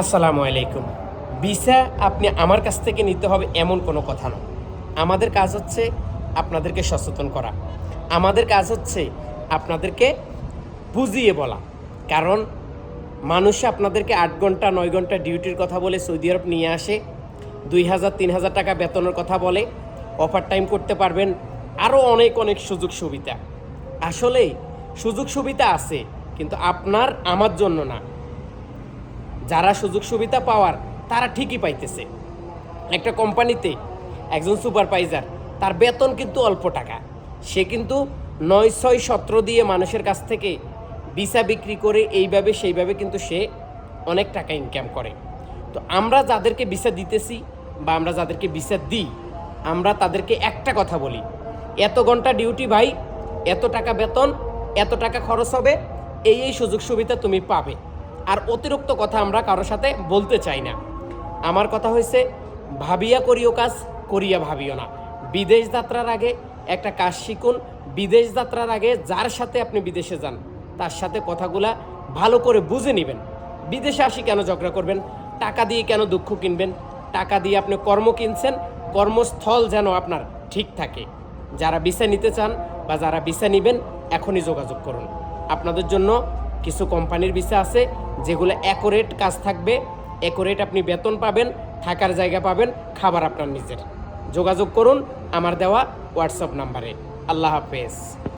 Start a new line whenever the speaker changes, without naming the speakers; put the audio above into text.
আসসালামু আলাইকুম। ভিসা আপনি আমার কাছ থেকে নিতে হবে এমন কোনো কথা না আমাদের কাজ হচ্ছে আপনাদেরকে সচেতন করা। আমাদের কাজ হচ্ছে আপনাদেরকে বুঝিয়ে বলা। কারণ মানুষ আপনাদেরকে আট ঘণ্টা, নয় ঘণ্টা ডিউটির কথা বলে সৌদি আরব নিয়ে আসে, দুই হাজার, তিন হাজার টাকা বেতনের কথা বলে, অফার টাইম করতে পারবেন আরও অনেক অনেক সুযোগ সুবিধা। আসলে সুযোগ সুবিধা আছে, কিন্তু আপনার আমার জন্য না। যারা সুযোগ সুবিধা পাওয়ার, তারা ঠিকই পাইতেছে। একটা কোম্পানিতে একজন সুপারভাইজার, তার বেতন কিন্তু অল্প টাকা। সে কিন্তু নয় ছয় সতেরো দিয়ে মানুষের কাছ থেকে ভিসা বিক্রি করে এইভাবে সেইভাবে কিন্তু সে অনেক টাকা ইনকাম করে। তো আমরা যাদেরকে ভিসা দিতেছি বা আমরা যাদেরকে ভিসা দিই, আমরা তাদেরকে একটা কথা বলি, এত ঘণ্টা ডিউটি ভাই, এত টাকা বেতন, এত টাকা খরচ হবে, এই এই সুযোগ সুবিধা তুমি পাবে। আর অতিরিক্ত কথা আমরা কারোর সাথে বলতে চাই না। আমার কথা হয়েছে ভাবিয়া করিও কাজ, করিয়া ভাবিও না। বিদেশ যাত্রার আগে একটা কাজ শিখুন। বিদেশ যাত্রার আগে যার সাথে আপনি বিদেশে যান, তার সাথে কথাগুলা ভালো করে বুঝে নেবেন। বিদেশে আসি কেন ঝগড়া করবেন? টাকা দিয়ে কেন দুঃখ কিনবেন? টাকা দিয়ে আপনি কর্ম কিনছেন, কর্মস্থল যেন আপনার ঠিক থাকে। যারা ভিসা নিতে চান বা যারা ভিসা নেবেন, এখনই যোগাযোগ করুন। আপনাদের জন্য কিছু কোম্পানির ভিসা আছে যেগুলো অ্যাকোরেট কাজ থাকবে অ্যাকোরেট আপনি বেতন পাবেন, থাকার জায়গা পাবেন, খাবার আপনার নিজের। যোগাযোগ করুন, আমার দেওয়া হোয়াটসঅ্যাপ নাম্বারে আল্লাহ হাফেজ।